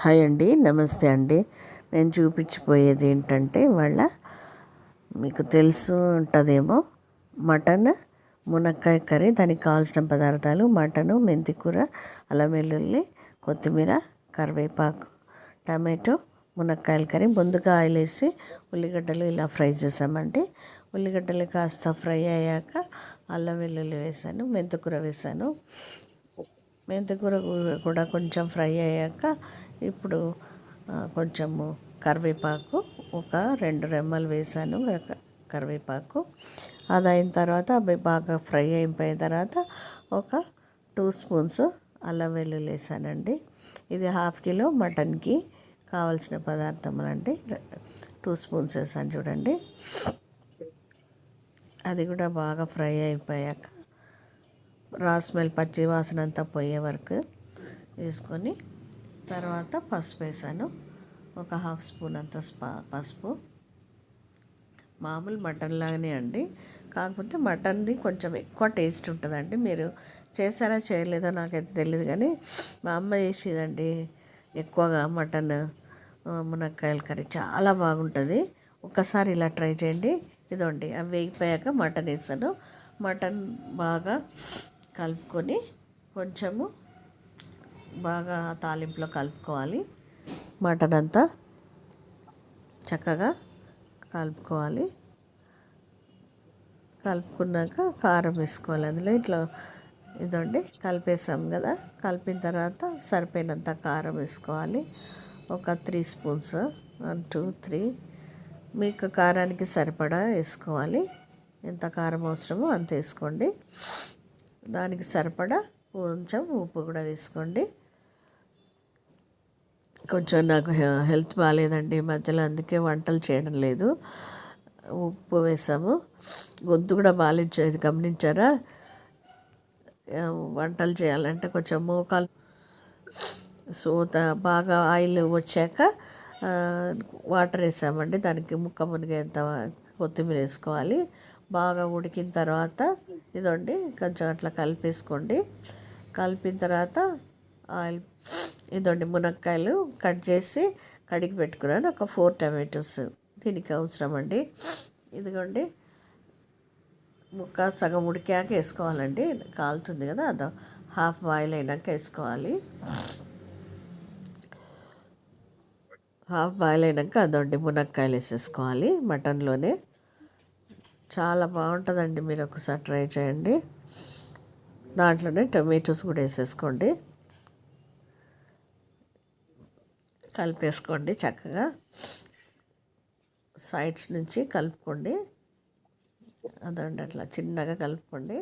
Hi అండి నమస్తే అండి. నేను చూపించిపోయేది ఏంటంటే వాళ్ళ మీకు తెలుసు ఉంటుందేమో మటన్ మునక్కాయ కర్రీ దానికి కావాల్సిన పదార్థాలు మటను మెంతికూర అల్లం వెల్లుల్లి కొత్తిమీర కరివేపాకు టమాటో మునక్కాయల కర్రీ. ముందుగా ఆయిల్ వేసి ఉల్లిగడ్డలు ఇలా ఫ్రై చేసామండి. ఉల్లిగడ్డలు కాస్త ఫ్రై అయ్యాక అల్లం వెల్లుల్లి వేసాను మెంతికూర వేసాను. మెంతికూర కూడా కొంచెం ఫ్రై అయ్యాక ఇప్పుడు కొంచెము కరివేపాకు ఒక రెండు రెమ్మలు వేసాను. కరివేపాకు అది అయిన తర్వాత అవి బాగా ఫ్రై అయిపోయిన తర్వాత ఒక టూ స్పూన్స్ అల్లం వెల్లుల్లి వేసానండి. ఇది హాఫ్ కిలో మటన్కి కావాల్సిన పదార్థములు అండి టూ స్పూన్స్ వేసాను చూడండి. అది కూడా బాగా ఫ్రై అయిపోయాక రాస్మెల్ పచ్చి వాసన అంతా పోయే వరకు వేసుకొని తర్వాత పసుపు వేసాను. ఒక హాఫ్ స్పూన్ అంత పసుపు. మామూలు మటన్ లాగానే అండి. కాకపోతే మటన్ది కొంచెం ఎక్కువ టేస్ట్ ఉంటుందండి. మీరు చేశారా చేయలేదో నాకైతే తెలియదు కానీ మా అమ్మ చేసేదండి. ఎక్కువగా మటన్ మునక్కాయల కర్రీ చాలా బాగుంటుంది. ఒక్కసారి ఇలా ట్రై చేయండి. ఇదండి అవి వేగిపోయాక మటన్ వేసాను. మటన్ బాగా కలుపుకొని కొంచెము బాగా తాలింపులో కలుపుకోవాలి. మటన్ అంతా చక్కగా కలుపుకోవాలి. కలుపుకున్నాక కారం వేసుకోవాలి అందులో. ఇట్లా ఇదండి కలిపేసాం కదా. కలిపిన తర్వాత సరిపోయినంత కారం వేసుకోవాలి. ఒక three spoons one two three. మీకు కారానికి సరిపడా వేసుకోవాలి. ఎంత కారం అవసరమో అంత వేసుకోండి. దానికి సరిపడా కొంచెం ఉప్పు కూడా వేసుకోండి. కొంచెం నాకు హెల్త్ బాగాలేదండి మధ్యలో అందుకే వంటలు చేయడం లేదు. ఉప్పు వేసాము. గొంతు కూడా బాగాలేదు గమనించారా? వంటలు చేయాలంటే కొంచెం మోకాలు సోత బాగా ఆయిల్ వచ్చాక వాటర్ వేసామండి. దానికి ముక్క మునిగేంత కొత్తిమీర వేసుకోవాలి. బాగా ఉడికిన తర్వాత ఇదండి కొంచెం అట్లా కలిపేసుకోండి. కలిపిన తర్వాత ఆయిల్ ఇదండి మునక్కాయలు కట్ చేసి కడిగి పెట్టుకున్నాను. ఒక ఫోర్ టమాటోస్ దీనికి అవసరం అండి. ఇదిగోండి ముక్క సగం ఉడికాక వేసుకోవాలండి. కాలుతుంది కదా అదో హాఫ్ బాయిల్ అయినాక వేసుకోవాలి. హాఫ్ బాయిల్ అయినాక అదొండి మునక్కాయలు వేసేసుకోవాలి మటన్లోనే. చాలా బాగుంటుందండి మీరు ఒకసారి ట్రై చేయండి. దాంట్లోనే టొమాటోస్ కూడా వేసేసుకోండి. కలిపేసుకోండి చక్కగా. సైడ్స్ నుంచి కలుపుకోండి. అదండి అట్లా చిన్నగా కలుపుకోండి.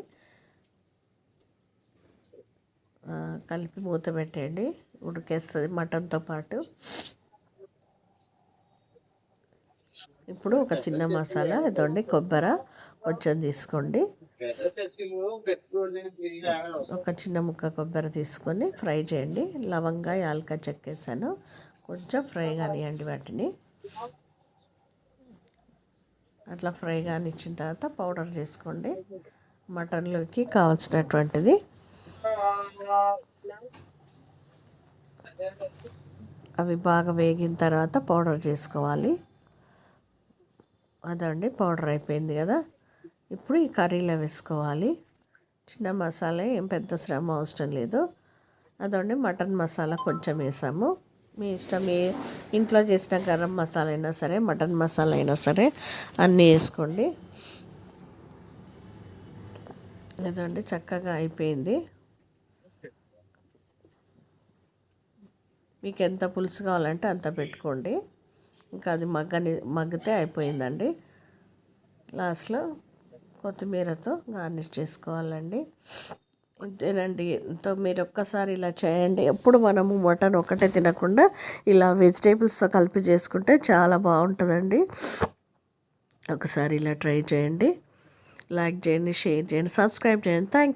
కలిపి మూత పెట్టేయండి. ఉడికేస్తుంది మటన్తో పాటు. ఇప్పుడు ఒక చిన్న మసాలా ఇదండి కొబ్బరి కొంచెం తీసుకోండి. ఒక చిన్న ముక్క కొబ్బరి తీసుకొని ఫ్రై చేయండి. లవంగా యాలక చెక్కేసాను. కొంచెం ఫ్రై కానివ్వండి వాటిని. అట్లా ఫ్రై కానిచ్చిన తర్వాత పౌడర్ చేసుకోండి. మటన్లోకి కావాల్సినటువంటిది. అవి బాగా వేగిన తర్వాత పౌడర్ చేసుకోవాలి. అదండి పౌడర్ అయిపోయింది కదా. ఇప్పుడు ఈ కర్రీలో వేసుకోవాలి. చిన్న మసాలా ఏం పెద్ద శ్రమ అవసరం లేదు. అదండి మటన్ మసాలా కొంచెం వేసాము. మీ ఇష్టం ఏ ఇంట్లో చేసిన గరం మసాలా అయినా సరే మటన్ మసాలా అయినా సరే అన్నీ వేసుకోండి. లేదండి చక్కగా అయిపోయింది. మీకు ఎంత పులుసు కావాలంటే అంత పెట్టుకోండి. ఇంకా అది మగ్గని మగ్గితే అయిపోయిందండి. లాస్ట్లో కొత్తిమీరతో గార్నిష్ చేసుకోవాలండి. ఇంతేనండి ఎంతో మీరు ఒక్కసారి ఇలా చేయండి. ఎప్పుడు మనము మటన్ ఒకటే తినకుండా ఇలా వెజిటేబుల్స్తో కలిపి చేసుకుంటే చాలా బాగుంటుందండి. ఒకసారి ఇలా ట్రై చేయండి. లైక్ చేయండి షేర్ చేయండి సబ్స్క్రైబ్ చేయండి. Thank you.